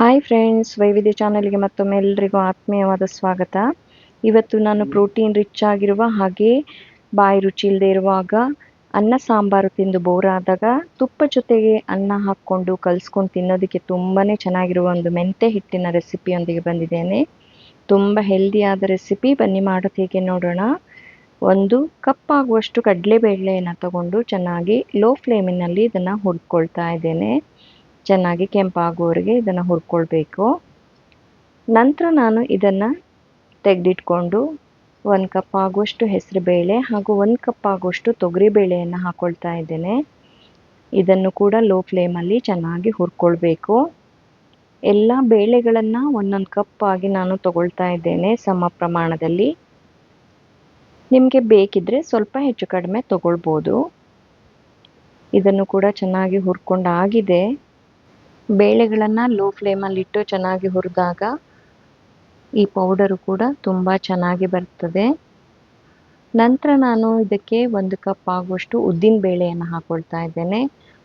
Hi friends ವೈವಿಧ್ಯ ಚಾನಲ್ಗೆ ಮತ್ತೊಮ್ಮೆ ಎಲ್ರಿಗೂ ಆತ್ಮೀಯವಾದ ಸ್ವಾಗತ. ಇವತ್ತು ನಾನು ಪ್ರೋಟೀನ್ ರಿಚ್ ಆಗಿರುವ ಹಾಗೆ ಬಾಯಿ ರುಚಿ ಇಲ್ಲದೆ ಇರುವಾಗ ಅನ್ನ ಸಾಂಬಾರು ತಿಂದು ಬೋರ್ ಆದಾಗ ತುಪ್ಪ ಜೊತೆಗೆ ಅನ್ನ ಹಾಕ್ಕೊಂಡು ಕಲ್ಸ್ಕೊಂಡು ತಿನ್ನೋದಕ್ಕೆ ತುಂಬಾ ಚೆನ್ನಾಗಿರುವ ಒಂದು ಮೆಂತೆ ಹಿಟ್ಟಿನ ರೆಸಿಪಿಯೊಂದಿಗೆ ಬಂದಿದ್ದೇನೆ. ತುಂಬ ಹೆಲ್ದಿಯಾದ ರೆಸಿಪಿ ಬನ್ನಿ ಮಾಡೋದು ಹೇಗೆ ನೋಡೋಣ. ಒಂದು ಕಪ್ ಆಗುವಷ್ಟು ಕಡಲೆಬೇಳೆಯನ್ನು ತಗೊಂಡು ಚೆನ್ನಾಗಿ ಲೋ ಫ್ಲೇಮಿನಲ್ಲಿ ಇದನ್ನು ಹುರ್ಕೊಳ್ತಾ ಇದ್ದೇನೆ. ಚೆನ್ನಾಗಿ ಕೆಂಪಾಗುವವರೆಗೆ ಇದನ್ನು ಹುರ್ಕೊಳ್ಬೇಕು. ನಂತರ ನಾನು ಇದನ್ನು ತೆಗೆದಿಟ್ಕೊಂಡು ಒಂದು ಕಪ್ ಆಗುವಷ್ಟು ಹೆಸರುಬೇಳೆ ಹಾಗೂ ಒಂದು ಕಪ್ ಆಗುವಷ್ಟು ತೊಗರಿಬೇಳೆಯನ್ನು ಹಾಕ್ಕೊಳ್ತಾ ಇದ್ದೇನೆ. ಇದನ್ನು ಕೂಡ ಲೋ ಫ್ಲೇಮಲ್ಲಿ ಚೆನ್ನಾಗಿ ಹುರ್ಕೊಳ್ಬೇಕು. ಎಲ್ಲ ಬೇಳೆಗಳನ್ನು ಒಂದೊಂದು ಕಪ್ ಆಗಿ ನಾನು ತಗೊಳ್ತಾ ಇದ್ದೇನೆ ಸಮ ಪ್ರಮಾಣದಲ್ಲಿ. ನಿಮಗೆ ಬೇಕಿದ್ರೆ ಸ್ವಲ್ಪ ಹೆಚ್ಚು ಕಡಿಮೆ ತಗೊಳ್ಬೋದು. ಇದನ್ನು ಕೂಡ ಚೆನ್ನಾಗಿ ಹುರ್ಕೊಂಡಾಗಿದೆ ಬೇಳೆಗಳನ್ನು ಲೋ ಫ್ಲೇಮಲ್ಲಿಟ್ಟು ಚೆನ್ನಾಗಿ ಹುರಿದಾಗ ಈ ಪೌಡರು ಕೂಡ ತುಂಬ ಚೆನ್ನಾಗಿ ಬರ್ತದೆ. ನಂತರ ನಾನು ಇದಕ್ಕೆ ಒಂದು ಕಪ್ ಆಗುವಷ್ಟು ಉದ್ದಿನ ಬೇಳೆಯನ್ನು ಹಾಕ್ಕೊಳ್ತಾ ಇದ್ದೇನೆ.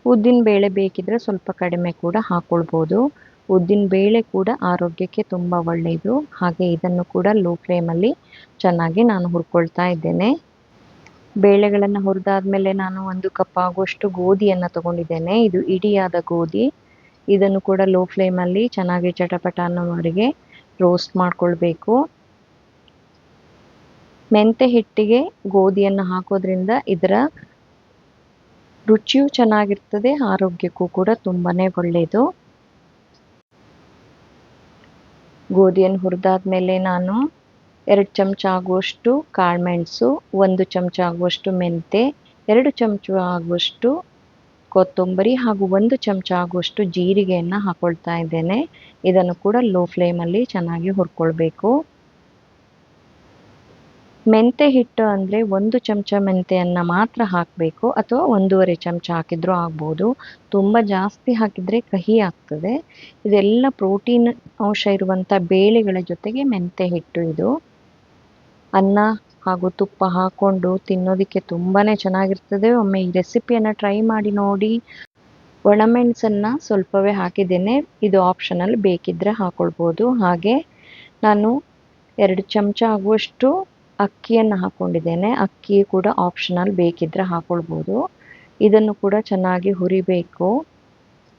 ಉದ್ದಿನ ಬೇಳೆ ಬೇಕಿದ್ರೆ ಸ್ವಲ್ಪ ಕಡಿಮೆ ಕೂಡ ಹಾಕ್ಕೊಳ್ಬೋದು ಉದ್ದಿನ ಬೇಳೆ ಕೂಡ ಆರೋಗ್ಯಕ್ಕೆ ತುಂಬ ಒಳ್ಳೆಯದು ಹಾಗೆ ಇದನ್ನು ಕೂಡ ಲೋ ಫ್ಲೇಮಲ್ಲಿ ಚೆನ್ನಾಗಿ ನಾನು ಹುರ್ಕೊಳ್ತಾ ಇದ್ದೇನೆ. ಬೇಳೆಗಳನ್ನು ಹುರಿದಾದ್ಮೇಲೆ ನಾನು ಒಂದು ಕಪ್ ಆಗುವಷ್ಟು ಗೋಧಿಯನ್ನು ತಗೊಂಡಿದ್ದೇನೆ. ಇದು ಇಡಿಯಾದ ಗೋಧಿ. ಇದನ್ನು ಕೂಡ ಲೋ ಫ್ಲೇಮಲ್ಲಿ ಚೆನ್ನಾಗಿ ಚಟಪಟ ಅನ್ನೋವರೆಗೆ ರೋಸ್ಟ್ ಮಾಡ್ಕೊಳ್ಬೇಕು. ಮೆಂತೆ ಹಿಟ್ಟಿಗೆ ಗೋಧಿಯನ್ನು ಹಾಕೋದ್ರಿಂದ ಇದರ ರುಚಿಯೂ ಚೆನ್ನಾಗಿರ್ತದೆ, ಆರೋಗ್ಯಕ್ಕೂ ಕೂಡ ತುಂಬಾ ಒಳ್ಳೆಯದು ಗೋಧಿಯನ್ನು ಹುರಿದಾದ್ಮೇಲೆ ನಾನು ಎರಡು ಚಮಚ ಆಗುವಷ್ಟು ಕಾಳುಮೆಣಸು, ಒಂದು ಚಮಚ ಆಗುವಷ್ಟು ಮೆಂತೆ, ಎರಡು ಚಮಚ ಆಗುವಷ್ಟು ಕೊತ್ತಂಬರಿ ಹಾಗೂ ಒಂದು ಚಮಚ ಆಗುವಷ್ಟು ಜೀರಿಗೆಯನ್ನ ಹಾಕೊಳ್ತಾ ಇದ್ದೇನೆ. ಇದನ್ನು ಕೂಡ ಲೋ ಫ್ಲೇಮಲ್ಲಿ ಚೆನ್ನಾಗಿ ಹುರ್ಕೊಳ್ಬೇಕು. ಮೆಂತೆ ಹಿಟ್ಟು ಅಂದ್ರೆ ಒಂದು ಚಮಚ ಮೆಂತೆಯನ್ನು ಮಾತ್ರ ಹಾಕಬೇಕು. ಅಥವಾ ಒಂದೂವರೆ ಚಮಚ ಹಾಕಿದ್ರೂ ಆಗ್ಬೋದು. ತುಂಬಾ ಜಾಸ್ತಿ ಹಾಕಿದ್ರೆ ಕಹಿ ಆಗ್ತದೆ. ಇದೆಲ್ಲ ಪ್ರೋಟೀನ್ ಅಂಶ ಇರುವಂಥ ಬೇಳೆಗಳ ಜೊತೆಗೆ ಮೆಂತೆ ಹಿಟ್ಟು ಇದು. ಅನ್ನ ಹಾಗೂ ತುಪ್ಪ ಹಾಕ್ಕೊಂಡು ತಿನ್ನೋದಕ್ಕೆ ತುಂಬಾ ಚೆನ್ನಾಗಿರ್ತದೆ. ಒಮ್ಮೆ ಈ ರೆಸಿಪಿಯನ್ನು ಟ್ರೈ ಮಾಡಿ ನೋಡಿ. ಒಣಮೆಣಸನ್ನು ಸ್ವಲ್ಪವೇ ಹಾಕಿದ್ದೇನೆ. ಇದು ಆಪ್ಷನಲ್ ಬೇಕಿದ್ದರೆ ಹಾಕ್ಕೊಳ್ಬೋದು ಹಾಗೆ ನಾನು ಎರಡು ಚಮಚ ಆಗುವಷ್ಟು ಅಕ್ಕಿಯನ್ನು ಹಾಕ್ಕೊಂಡಿದ್ದೇನೆ ಅಕ್ಕಿ ಕೂಡ ಆಪ್ಷನಲ್ ಬೇಕಿದ್ದರೆ ಹಾಕ್ಕೊಳ್ಬೋದು ಇದನ್ನು ಕೂಡ ಚೆನ್ನಾಗಿ ಹುರಿಬೇಕು.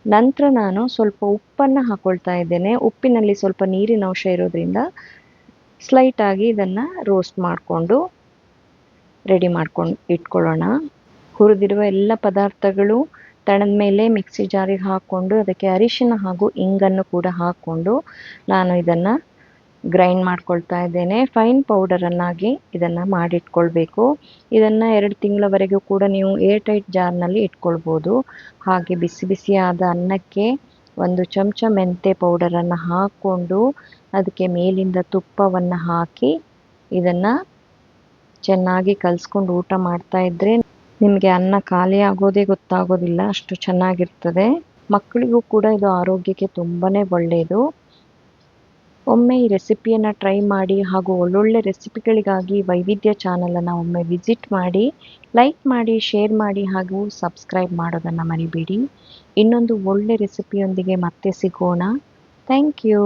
ನಂತರ ನಾನು ಸ್ವಲ್ಪ ಉಪ್ಪನ್ನು ಹಾಕ್ಕೊಳ್ತಾ ಇದ್ದೇನೆ. ಉಪ್ಪಿನಲ್ಲಿ ಸ್ವಲ್ಪ ನೀರಿನ ಅಂಶ ಇರೋದ್ರಿಂದ ಸ್ಲೈಟಾಗಿ ಇದನ್ನು ರೋಸ್ಟ್ ಮಾಡಿಕೊಂಡು ರೆಡಿ ಮಾಡ್ಕೊಂಡು ಇಟ್ಕೊಳ್ಳೋಣ. ಹುರಿದಿರುವ ಎಲ್ಲ ಪದಾರ್ಥಗಳು ತಣದ ಮೇಲೆ ಮಿಕ್ಸಿ ಜಾರಿಗೆ ಹಾಕ್ಕೊಂಡು ಅದಕ್ಕೆ ಅರಿಶಿನ ಹಾಗೂ ಇಂಗನ್ನು ಕೂಡ ಹಾಕ್ಕೊಂಡು ನಾನು ಇದನ್ನು ಗ್ರೈಂಡ್ ಮಾಡ್ಕೊಳ್ತಾ ಇದ್ದೇನೆ. ಫೈನ್ ಪೌಡರನ್ನಾಗಿ ಇದನ್ನು ಮಾಡಿಟ್ಕೊಳ್ಬೇಕು. ಇದನ್ನು ಎರಡು ತಿಂಗಳವರೆಗೂ ಕೂಡ ನೀವು ಏರ್ ಟೈಟ್ ಜಾರ್ನಲ್ಲಿ ಇಟ್ಕೊಳ್ಬೋದು. ಹಾಗೆ ಬಿಸಿ ಬಿಸಿಯಾದ ಅನ್ನಕ್ಕೆ ಒಂದು ಚಮಚ ಮೆಂತೆ ಪೌಡರನ್ನು ಹಾಕ್ಕೊಂಡು ಅದಕ್ಕೆ ಮೇಲಿಂದ ತುಪ್ಪವನ್ನು ಹಾಕಿ ಇದನ್ನು ಚೆನ್ನಾಗಿ ಕಲಸ್ಕೊಂಡು ಊಟ ಮಾಡ್ತಾ ಇದ್ದರೆ ನಿಮಗೆ ಅನ್ನ ಖಾಲಿ ಗೊತ್ತಾಗೋದಿಲ್ಲ, ಅಷ್ಟು ಚೆನ್ನಾಗಿರ್ತದೆ. ಮಕ್ಕಳಿಗೂ ಕೂಡ ಇದು ಆರೋಗ್ಯಕ್ಕೆ ತುಂಬಾ ಒಳ್ಳೆಯದು ಒಮ್ಮೆ ಈ ರೆಸಿಪಿಯನ್ನು ಟ್ರೈ ಮಾಡಿ ಹಾಗೂ ಒಳ್ಳೊಳ್ಳೆ ರೆಸಿಪಿಗಳಿಗಾಗಿ ವೈವಿಧ್ಯ ಚಾನಲನ್ನು ಒಮ್ಮೆ ವಿಸಿಟ್ ಮಾಡಿ ಲೈಕ್ ಮಾಡಿ ಶೇರ್ ಮಾಡಿ ಹಾಗೂ ಸಬ್ಸ್ಕ್ರೈಬ್ ಮಾಡೋದನ್ನು ಮರಿಬೇಡಿ. ಇನ್ನೊಂದು ಒಳ್ಳೆ ರೆಸಿಪಿಯೊಂದಿಗೆ ಮತ್ತೆ ಸಿಗೋಣ. Thank you